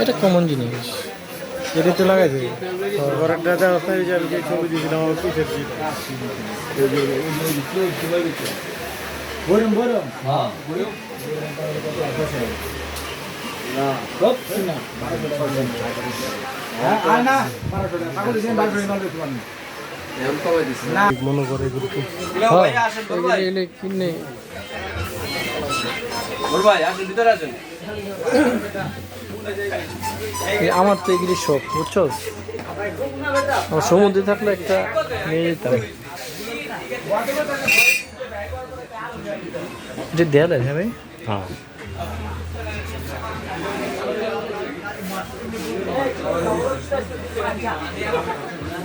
এটা কমন জিনিস এটা তো লাগাইছে যে আমি ছবি দিয়েছিলাম আমার পিসের ছিল গরম গরম মনে করে কিনে আমার তো এগুলি শখ, বুঝছ? আমার সমুদ্রে থাকলে একটা নিয়ে যেতাম। যে দেয়া দেয় হ্যাঁ ভাই? হ্যাঁ। Thank you.